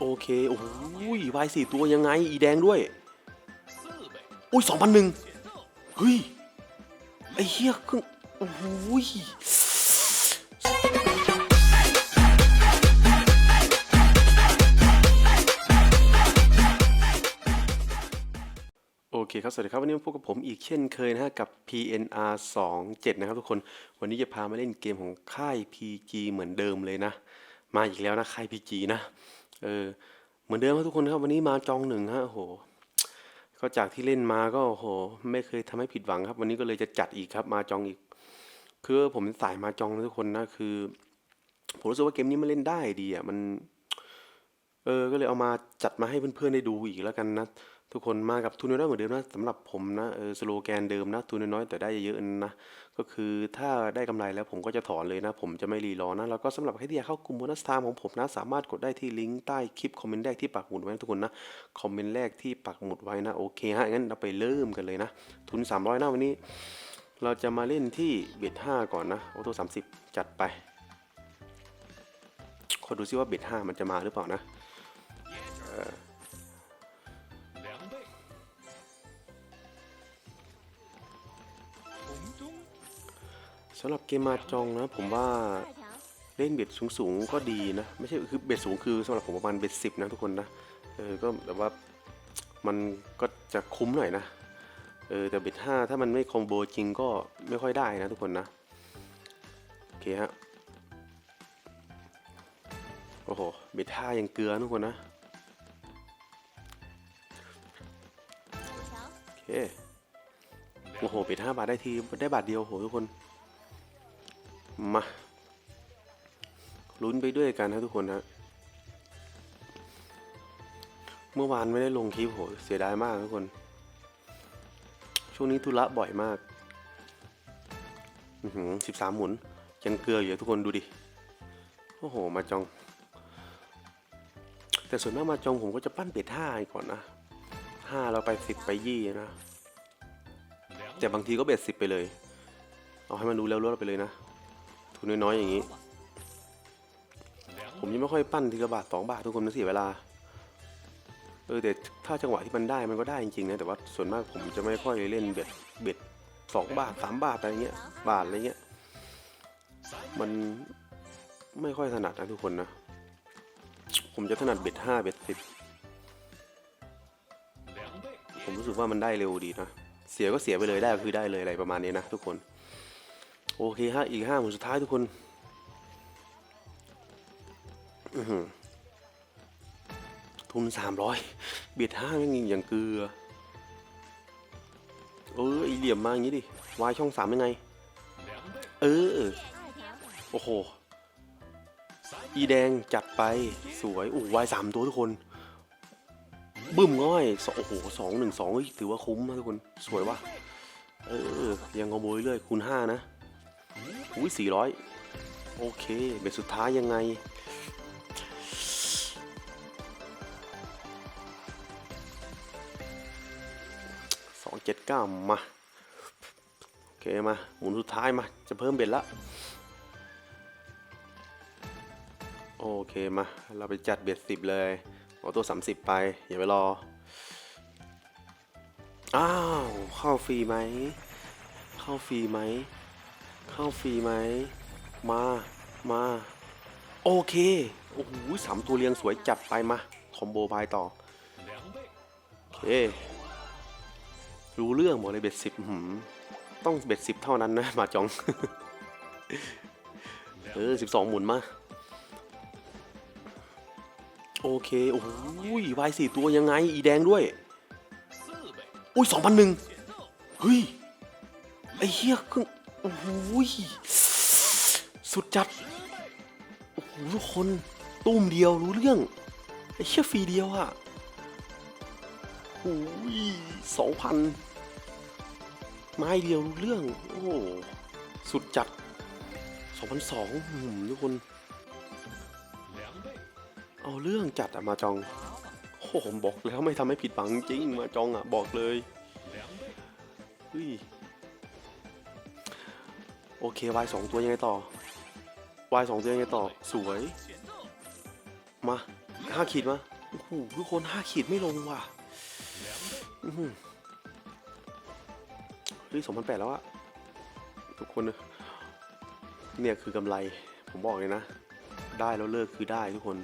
โอเค โอ้โหวายสี่ตัวยังไง อีแดงด้วย อุ้ยสองพันหนึ่งเฮ้ย ไอ้เหี้ยครึ่งโอ้โหยโอเคครับ สวัสดีครับ วันนี้มาพบกับผมอีกเช่นเคยนะฮะ กับ PNR 27 นะครับทุกคน วันนี้จะพามาเล่นเกมของค่าย PG เหมือนเดิมเลยนะ มาอีกแล้วนะ ค่าย PG นะ เออ เหมือนเดิมครับทุกคนครับวันนี้มาจองหนึ่งฮะโอ้โหก็จากที่เล่นมาก็โอ้โหไม่เคยทำให้ผิดหวังครับ วันนี้ก็เลยจะจัดอีกครับ มาจองอีก คือผมสายมาจองนะทุกคนนะคือ ผมรู้สึกว่าเกมนี้มันเล่นได้ดีอะมัน เออ ก็เลยเอามาจัดมาให้เพื่อนๆได้ดูอีกแล้วกันนะ ทุกคนมากับทุนน้อยเหมือนเดิมนะสำหรับผมนะเออสโลแกนเดิมนะทุนน้อยแต่ได้เยอะๆนะก็คือถ้าได้กำไรแล้วผมก็จะถอนเลยนะ ผมจะไม่รีรอนะแล้วก็สำหรับใครที่อยากเข้ากลุ่มโบนัสไทม์ของผมนะ สามารถกดได้ที่ลิงก์ใต้คลิปคอมเมนต์แรกที่ปักหมุดไว้นะทุกคนนะคอมเมนต์แรกที่ปักหมุดไว้นะโอเคฮะงั้นเราไปเริ่มกันเลยนะทุน 300นะวันนี้ เราจะมาเล่นที่เบ็ดห้าก่อนนะโอโต้สามสิบจัดไปขอดูซิว่าเบ็ดห้ามันจะมาหรือเปล่านะ สำหรับเกมมาจองนะ ผมว่าเล่นเบ็ดสูงๆก็ดีนะ ไม่ใช่คือเบ็ดสูงคือสำหรับผมประมาณเบ็ดสิบนะทุกคนนะเออก็แบบว่ามันก็จะคุ้มหน่อยนะเออแต่เบ็ดห้าถ้ามันไม่คอมโบจริงก็ไม่ค่อยได้นะทุกคนนะโอเคฮะโอ้โหเบ็ดห้ายังเกลือทุกคนนะโอเคโอ้โหเบ็ดห้าบาทได้ทีได้บาทเดียวโอ้โหทุกคน มาลุ้นไปด้วยกันนะทุกคนฮะเมื่อวานไม่ได้ลงคลิปโหเสียดายมากทุกคน ช่วงนี้ธุระบ่อยมากสิบสามหมุนยังเกลืออยู่ทุกคนดูดิ โอ้โห มาจอง แต่ส่วนมากมาจองผมก็จะปั้นเป็ดห้าก่อนนะห้าเราไปสิบไปยี่นะ แต่บางทีก็เบ็ดสิบไปเลย เอาให้มันรู้แล้วรู้เราไปเลยนะ ทุนน้อยๆอย่างนี้ ผมยังไม่ค่อยปั้นทีละบาทสองบาททุกคนมันเสียเวลา เออแต่ถ้าจังหวะที่มันได้มันก็ได้จริงๆนะแต่ว่าส่วนมากผมจะไม่ค่อยเล่นเบ็ดเบ็ดสองบาทสามบาทอะไรเงี้ยบาทอะไรเงี้ยมันไม่ค่อยถนัดนะทุกคนนะ ผมจะถนัดเบ็ดห้าเบ็ดสิบผมรู้สึกว่ามันได้เร็วดีนะ เสียก็เสียไปเลยได้ก็คือได้เลยอะไรประมาณนี้นะทุกคน โอเคฮะอีกห้าหมุนสุดท้ายทุกคนทุนสามร้อยเบียดห้าไม่งอย่างเกลือ เออไอเหลี่ยมมาอย่างนี้ดิวายช่องสามยังไง เออ โอ้โห อีแดงจัดไปสวยโอ้วายสามตัวทุกคน บึ้มง่อยโอ้โหสองหนึ่งสองถือว่าคุ้มนะทุกคน สวยว่ะเออ ยังขโมยเรื่อยคูณห้านะ อุ้ยสี่ร้อยโอเคเบ็ดสุดท้ายยังไง สองเจ็ดเก้ามา โอเคมา หมุนสุดท้ายมา จะเพิ่มเบ็ดละ โอเคมา เราไปจัดเบ็ดสิบเลยเอาตัวสามสิบไป อย่าไปรอ อ้าว เข้าฟรีไหม เข้าฟรีไหม เข้าฟรีไหม มา มา โอเค โอ้โหสามตัวเรียงสวยจัดไปมา คอมโบพายต่อ โอเค รู้เรื่องหมดเลยเบ็ดสิบต้องเบ็ดสิบเท่านั้นนะ มาจอง เออสิบสองหมุนมา โอเค โอ้โหวายสี่ตัวยังไง อีแดงด้วย อุ้ยสองพันหนึ่งเฮ้ย ไอ้เหี้ยครึ่ง อ้โหยสุดจัด โอ้โหทุกคนตุ้มเดียวรู้เรื่อง ไอ้เชี่ยฟรีเดียวอะโอ้ยสองพันไม้เดียวรู้เรื่อง โอ้สุดจัดสองพันสองทุกคน เอาเรื่องจัดอะมาจองโอ้ผมบอกแล้วไม่ทำให้ผิดหวังจริงมาจองอะบอกเลยเฮ้ย เควายสองตัวยังไงต่อวายสองตัวยังไงต่อ สวย มาห้าขีดมาโอ้โหทุกคนห้าขีดไม่ลงว่ะอื้อหือเฮ้ยสองพันแปดแล้วอะทุกคน เนี่ยคือกำไร ผมบอกเลยนะ ได้แล้วเลิกคือได้ทุกคน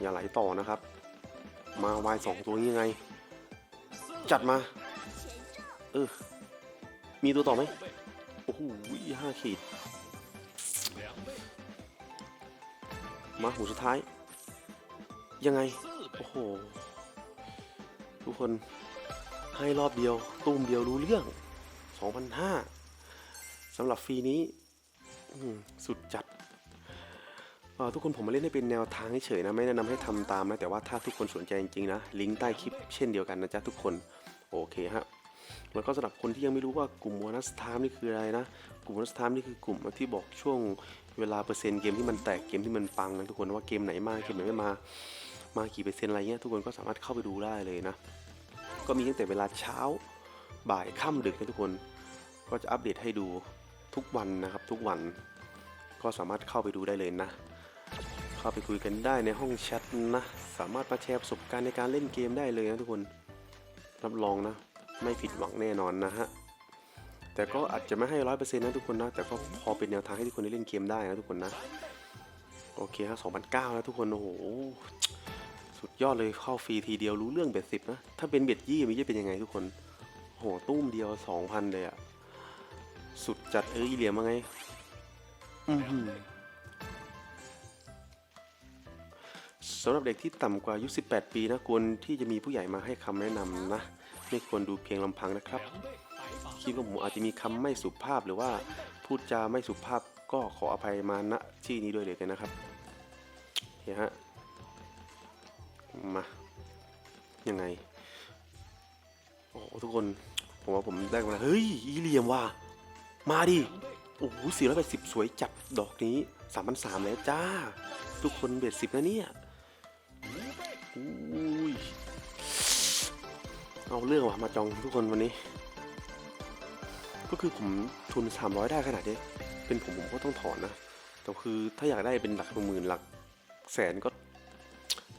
อย่าไหลต่อนะครับ มาวายสองตัวยังไง จัดมา เออ มีตัวต่อไหม โอ้โหห้าขีด มาหมูสุดท้าย ยังไง โอ้โห ทุกคนให้รอบเดียว ตุ้มเดียวรู้เรื่อง 2,500สำหรับฟรีนี้ สุดจัดทุกคนผมมาเล่นให้เป็นแนวทางเฉยนะ ไม่แนะนำให้ทำตามนะ แต่ว่าถ้าทุกคนสนใจจริงๆนะ ลิงก์ใต้คลิปเช่นเดียวกันนะจ๊ะทุกคน โอเคฮะ แล้วก็สำหรับคนที่ยังไม่รู้ว่ากลุ่มวอนัสไทม์นี่คืออะไรนะ กลุ่มวอนัสไทม์นี่คือกลุ่มที่บอกช่วงเวลาเปอร์เซ็นต์เกมที่มันแตกเกมที่มันปังนะทุกคนว่าเกมไหนมาเกมไหนไม่มา มากี่เปอร์เซ็นต์อะไรเงี้ยทุกคนก็สามารถเข้าไปดูได้เลยนะ ก็มีตั้งแต่เวลาเช้าบ่ายค่ำดึกนะทุกคน ก็จะอัปเดตให้ดูทุกวันนะครับทุกวันก็สามารถเข้าไปดูได้เลยนะ เข้าไปคุยกันได้ในห้องแชทนะ สามารถมาแชร์ประสบการณ์ในการเล่นเกมได้เลยนะทุกคน รับรองนะ ไม่ผิดหวังแน่นอนนะฮะแต่ก็อาจจะไม่ให้ร้อยเปอร์เซ็นต์นะทุกคนนะแต่ก็พอเป็นแนวทางให้ทุกคนได้เล่นเกมได้นะทุกคนนะโอเคฮะ2009แล้วทุกคนโอ้โหสุดยอดเลยเข้าฟรีทีเดียวรู้เรื่องเบ็ดสิบนะถ้าเป็นเบ็ดยี่มันจะเป็นยังไงทุกคนโหตุ้มเดียว2,000เลยอะสุดจัดเอออีเหลียมมาไงอือหือสำหรับเด็กที่ต่ำกว่าอายุ 18 ปีนะควรที่จะมีผู้ใหญ่มาให้คำแนะนำนะ ไม่ควรดูเพียงลำพังนะครับคิดว่าผมอาจจะมีคำไม่สุภาพหรือว่าพูดจาไม่สุภาพก็ขออภัยมาณที่นี้ด้วยเลยกันนะครับเฮ้ยฮะมายังไงโอ้โหทุกคนผมว่าผมได้กำลังเฮ้ยอีเหลียมว่ะมาดิโอ้โหสี่ร้อยแปดสิบสวยจับดอกนี้สามพันสามแล้วจ้า ทุกคนเบ็ดสิบนะเนี่ยอุ้ย เอาเรื่องว่ะมาจองทุกคนวันนี้ ก็คือผมทุนสามร้อยได้ขนาดนี้เป็นผมผมก็ต้องถอนนะ แต่คือถ้าอยากได้เป็นหลักหมื่นหลักแสนก็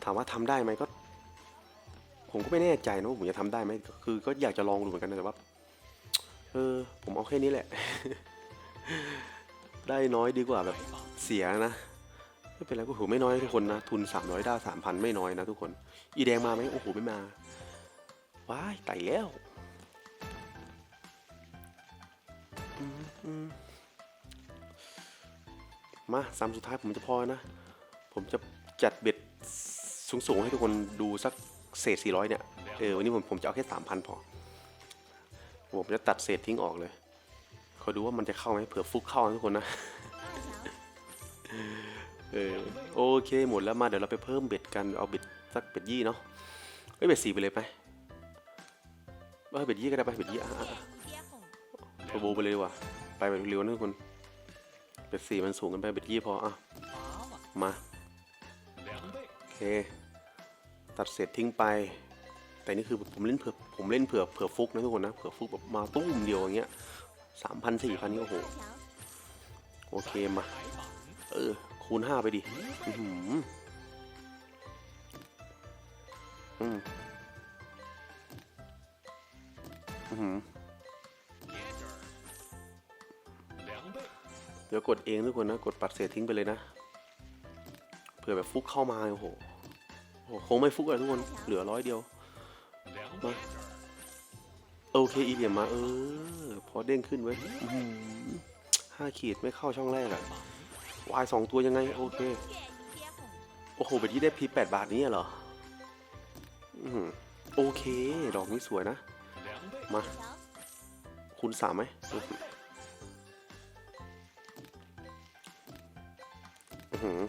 ถามว่าทำได้ไหมก็ ผมก็ไม่แน่ใจนะว่าผมจะทำได้ไหมคือ ก็อยากจะลองดูเหมือนกันนะแต่ว่าเออ ผมเอาแค่นี้แหละ ได้น้อยดีกว่าแบบเสียนะไม่เป็นไรก็โหไม่น้อยทุกคนนะ ทุนสามร้อยด้าสามพันไม่น้อยนะทุกคน อีแดงมาไหมโอ้โหไม่มา ว้ายไต่แล้วอืมอืมมาสามสุดท้ายผมจะพอนะ ผมจะจัดเบ็ดสูงๆให้ทุกคนดูสักเศษ 400 เนี่ย เออวันนี้ผมผมจะเอาแค่ 3,000 พอ ผมจะตัดเศษทิ้งออกเลยขอดูว่ามันจะเข้าไหมเผื่อฟุกเข้านะทุกคนนะ เออโอเคหมดแล้วมาเดี๋ยวเราไปเพิ่มเบ็ดกันเอาเบ็ดสักเบ็ดยี่เนาะเอ้ยเบ็ดสี่ไปเลยไห มว่าเบ็ดยี่ก็ได้ไปเบ็ดยี่อะอะอะเทอร์โบไปเลยดีกว่าไปแบบเร็วนะทุกคนเบ็ดสี่มันสูงกันไปเบ็ดยี่พออะมาโอเคตัดเศษทิ้งไป แต่นี่คือผมเล่นเผื่อผมเล่นเผื่อเผื่อฟุกนะทุกคนนะเผื่อฟุกแบบมาตุ้มเดียวอย่างเงี้ยสามพันสี่พันนี่โอ้โหโอเคมาเออคูณห้าไปดิอือหืออืม เดี๋ยวกดเองทุกคนนะ กดปัดเศษทิ้งไปเลยนะ เผื่อแบบฟุกเข้ามาโอ้โหโอ้โหคงไม่ฟุกอะทุกคน เหลือร้อยเดียว มาโอเคอีเหลียมมา เออ พอเด้งขึ้นไว้ห้าขีดไม่เข้าช่องแรกอะวายสองตัวยังไง โอเค โอ้โหแบบนี้ได้พีแปดบาทนี้เหรอโอเค ดอกนี้สวยนะ มาคูณสามไหมอือหือ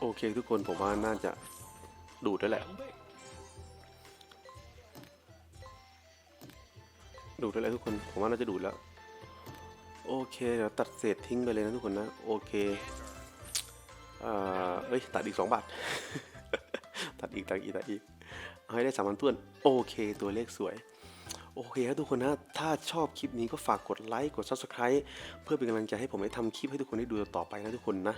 โอเคทุกคนผมว่าน่าจะดูดแล้แหละ ดูดได้แล้วทุกคนผมว่าน่าจะดูดแล้ว โอเคเดี๋ยวตัดเศษทิ้งไปเลยนะทุกคนนะ โอเค เอ้ยตัดอีกสองบาท ตัดอีกตัดอีกตัดอีกเอาให้ได้สามพันต้วนโอเค ตัวเลขสวย โอเคครับทุกคนนะ ถ้าชอบคลิปนี้ก็ฝากกดไลค์กด Subscribe เพื่อเป็นกำลังใจให้ผมได้ทำคลิปให้ทุกคนได้ดูต่อไปนะทุกคนนะ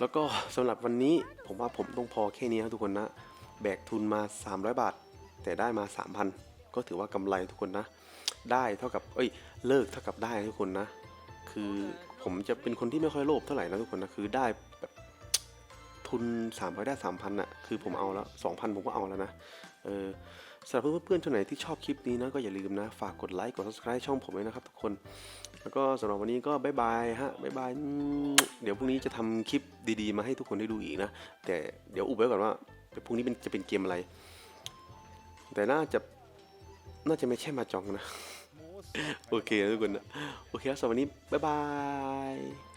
แล้วก็สำหรับวันนี้ผมว่าผมต้องพอแค่นี้ครับทุกคนนะ แบกทุนมา 300 บาท แต่ได้มา 3,000 ก็ถือว่ากำไรทุกคนนะ ได้เท่ากับ เอ้ย เลิกเท่ากับได้ทุกคนนะ คือ ผมจะเป็นคนที่ไม่ค่อยโลภเท่าไหร่นะทุกคนนะคือได้แบบทุน300ได้3,000อะคือผมเอาแล้ว2,000ผมก็เอาแล้วนะเออสำหรับเพื่อนๆท่านไหนที่ชอบคลิปนี้นะก็อย่าลืมนะ ฝากกดไลค์กด subscribe ช่องผมด้วยนะครับทุกคน แล้วก็สำหรับวันนี้ก็บายบายฮะบายบายเดี๋ยวพรุ่งนี้จะทำคลิปดีๆ มาให้ทุกคนได้ดูอีกนะ แต่เดี๋ยวอุบไว้ก่อนว่าพรุ่งนี้เป็นจะเป็นเกมอะไร แต่น่าจะน่าจะไม่ใช่มาจองนะ โอเคนะทุกคนนะโอเคครับสำหรับวันนี้บายบาย